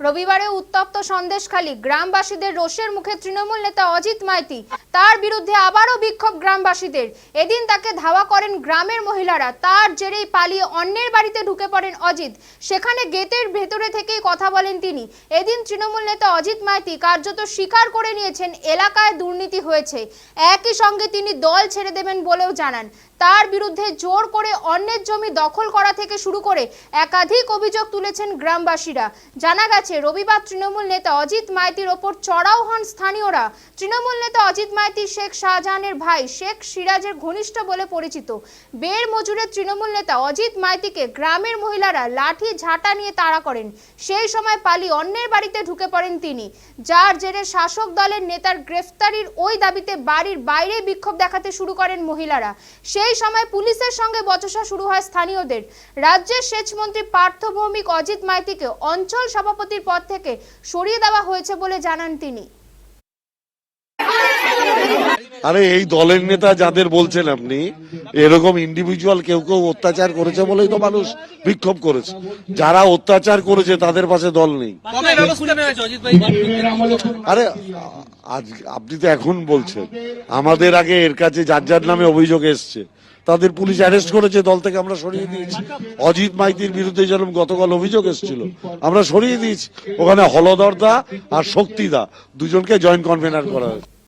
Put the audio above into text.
রবিবারে উত্তপ্ত সন্দেশখালী। গ্রামবাসীদের রোষের মুখে তৃণমূল নেতা অজিত মাইতি। তার বিরুদ্ধে আবারও বিক্ষোভ গ্রামবাসীদের। এদিন তাকে ধাওয়া করেন গ্রামের মহিলারা। তার জেরেই পালিয়ে অন্যের বাড়িতে ঢুকে পড়েন অজিত। সেখানে গেটের ভেতরে থেকেই কথা বলেন তিনি। এদিন তৃণমূল নেতা অজিত মাইতি কার্যত স্বীকার করে নিয়েছেন এলাকায় দুর্নীতি হয়েছে। একই সঙ্গে তিনি দল ছেড়ে দেবেন বলেও জানান। তার বিরুদ্ধে জোর করে অন্যের জমি দখল করা থেকে শুরু করে একাধিক অভিযোগ তুলেছেন গ্রামবাসীরা। জানা গেছে রবিবার তৃণমূল নেতা অজিত মাইতির ওপর চড়াও হন স্থানীয়রা। তৃণমূল নেতা অজিত মাইতি, শেখ শাহজাহানের ভাই, শেখ সিরাজের ঘনিষ্ঠ বলে পরিচিত। বের মজুরের তৃণমূল নেতা অজিত মাইতিকে গ্রামের মহিলারা লাঠি ঝাঁটা নিয়ে তাড়া করেন। সেই সময় পালিয়ে অন্যের বাড়িতে ঢুকে পড়েন তিনি। যার জেরে শাসক দলের নেতার গ্রেফতারির ওই দাবিতে বাড়ির বাইরে বিক্ষোভ দেখাতে শুরু করেন মহিলারা। সেই সময় পুলিশের সঙ্গে বচসা শুরু হয় স্থানীয়দের। রাজ্যের সেচমন্ত্রী পার্থ ভৌমিক অজিত মাইতিকে অঞ্চল সভাপতির পদ থেকে সরিয়ে দেওয়া হয়েছে বলে জানান তিনি। আরে এই দলের নেতা যাদের বলছেন আপনি এরকম ইন্ডিভিজুয়াল কেউ কেউ অত্যাচার করেছে বলেই তো মানুষ বিক্ষোভ করেছে। যারা অত্যাচার করেছে তাদের পাশে দল নেই। আরে আজ আপনি তো এখন বলছেন আমাদের আগে এর কাছে যার যার নামে অভিযোগ এসছে। তাদের পুলিশ অ্যারেস্ট করেছে দল থেকে আমরা সরিয়ে দিয়েছি। অজিত মাইতির বিরুদ্ধে যেরকম গতকাল অভিযোগ এসেছিল, আমরা সরিয়ে দিয়েছি। ওখানে হলদরদা আর শক্তিদা দুজনকে জয়েন্ট কনভেনার করা হয়েছে।